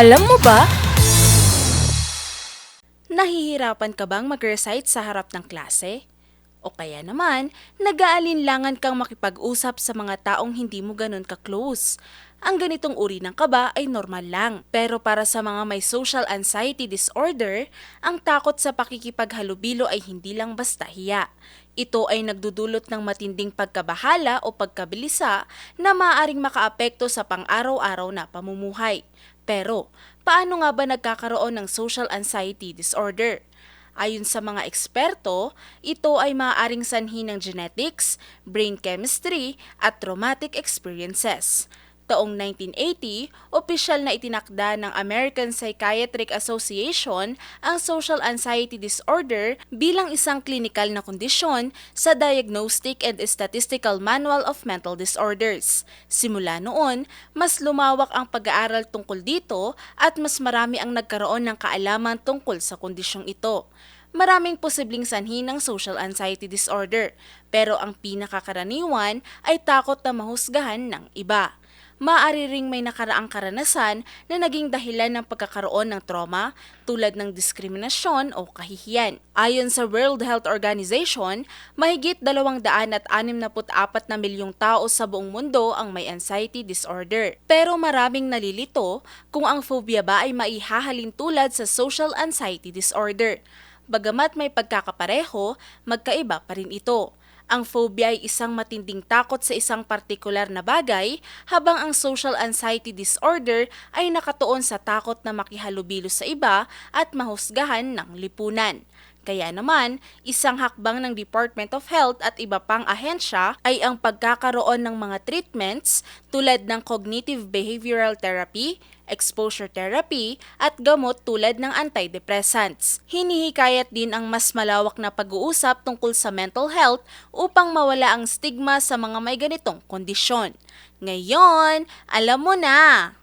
Alam mo ba? Nahihirapan ka bang mag-recite sa harap ng klase? O kaya naman, nag-aalinlangan kang makipag-usap sa mga taong hindi mo ganun ka-close. Ang ganitong uri ng kaba ay normal lang. Pero para sa mga may social anxiety disorder, ang takot sa pakikipaghalubilo ay hindi lang basta hiya. Ito ay nagdudulot ng matinding pagkabahala o pagkabilisa na maaaring makaapekto sa pang-araw-araw na pamumuhay. Pero, paano nga ba nagkakaroon ng social anxiety disorder? Ayon sa mga eksperto, ito ay maaaring sanhi ng genetics, brain chemistry, at traumatic experiences. Taong 1980, opisyal na itinakda ng American Psychiatric Association ang social anxiety disorder bilang isang klinikal na kondisyon sa Diagnostic and Statistical Manual of Mental Disorders. Simula noon, mas lumawak ang pag-aaral tungkol dito at mas marami ang nagkaroon ng kaalaman tungkol sa kondisyong ito. Maraming posibleng sanhi ng social anxiety disorder, pero ang pinakakaraniwan ay takot na mahusgahan ng iba. Maaari ring may nakaraang karanasan na naging dahilan ng pagkakaroon ng trauma tulad ng diskriminasyon o kahihiyan. Ayon sa World Health Organization, mahigit 264 na milyong tao sa buong mundo ang may anxiety disorder. Pero maraming nalilito kung ang phobia ba ay maihahalin tulad sa social anxiety disorder. Bagamat may pagkakapareho, magkaiba pa rin ito. Ang phobia ay isang matinding takot sa isang partikular na bagay, habang ang social anxiety disorder ay nakatuon sa takot na makihalubilo sa iba at mahusgahan ng lipunan. Kaya naman, isang hakbang ng Department of Health at iba pang ahensya ay ang pagkakaroon ng mga treatments tulad ng cognitive behavioral therapy, exposure therapy, at gamot tulad ng antidepressants. Hinihikayat din ang mas malawak na pag-uusap tungkol sa mental health upang mawala ang stigma sa mga may ganitong kondisyon. Ngayon, alam mo na!